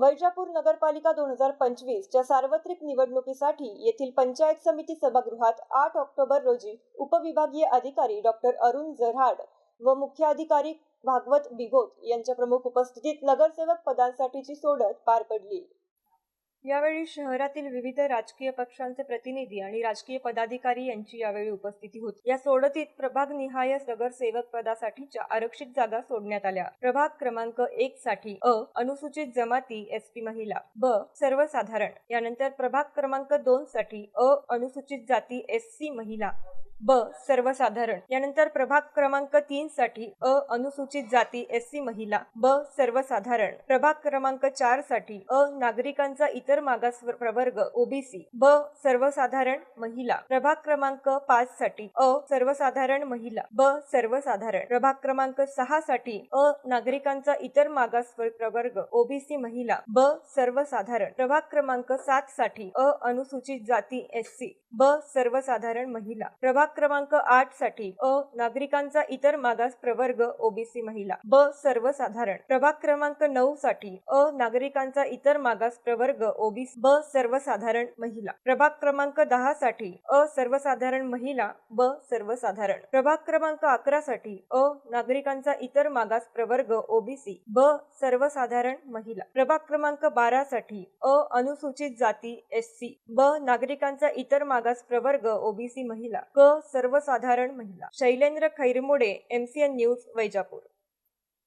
वैजापूर नगरपालिका दोन हजार पंचवीसच्या सार्वत्रिक निवडणुकीसाठी येथील पंचायत समिती सभागृहात आठ ऑक्टोबर रोजी उपविभागीय अधिकारी डॉक्टर अरुण जरहाड व मुख्य अधिकारी भागवत बिगोत यांच्या प्रमुख उपस्थितीत नगरसेवक पदांसाठीची सोडत पार पडली. यावेळी शहरातील विविध राजकीय पक्षांचे प्रतिनिधी आणि राजकीय पदाधिकारी यांची यावेळी उपस्थिती होती. या सोडतीत प्रभाग निहाय नगरसेवक पदासाठीच्या आरक्षित जागा सोडण्यात आल्या. प्रभाग क्रमांक एक साठी अ अनुसूचित जमाती एसटी महिला. ब सर्वसाधारण. यानंतर प्रभाग क्रमांक दोन साठी अ अनुसूचित जाती एस सी महिला. ब सर्वसाधारण. यानंतर प्रभाग क्रमांक तीन साठी अ अनुसूचित जाती एससी महिला. ब सर्वसाधारण. प्रभाग क्रमांक चारसाठी अ नागरिकांचा इतर मागास प्रवर्ग ओबीसी ब सर्वसाधारण महिला. प्रभाग क्रमांक पाच साठी अ सर्वसाधारण महिला. ब सर्वसाधारण. प्रभाग क्रमांक सहा साठी अ नागरिकांचा इतर मागास प्रवर्ग ओबीसी महिला. ब सर्वसाधारण. प्रभाग क्रमांक सात साठी अ अनुसूचित जाती एस सी. ब सर्वसाधारण महिला. प्रभाग क्रमांक आठसाठी अ नागरिकांचा इतर मागास प्रवर्ग ओबीसी महिला. ब सर्वसाधारण. प्रभाग क्रमांक नऊ साठी अ नागरिकांचा इतर मागास प्रवर्ग ओबीसी. ब सर्वसाधारण महिला. प्रभाग क्रमांक दहा साठी अ सर्वसाधारण महिला. ब सर्वसाधारण. प्रभाग क्रमांक अकरा साठी अ नागरिकांचा इतर मागास प्रवर्ग ओबीसी. ब सर्वसाधारण महिला. प्रभाग क्रमांक बारा साठी अ अनुसूचित जाती एससी ब नागरिकांचा इतर मागास प्रवर्ग ओबीसी महिला. क सर्वसाधारण महिला. Shailendra Khairmode MCN news Vaijapur.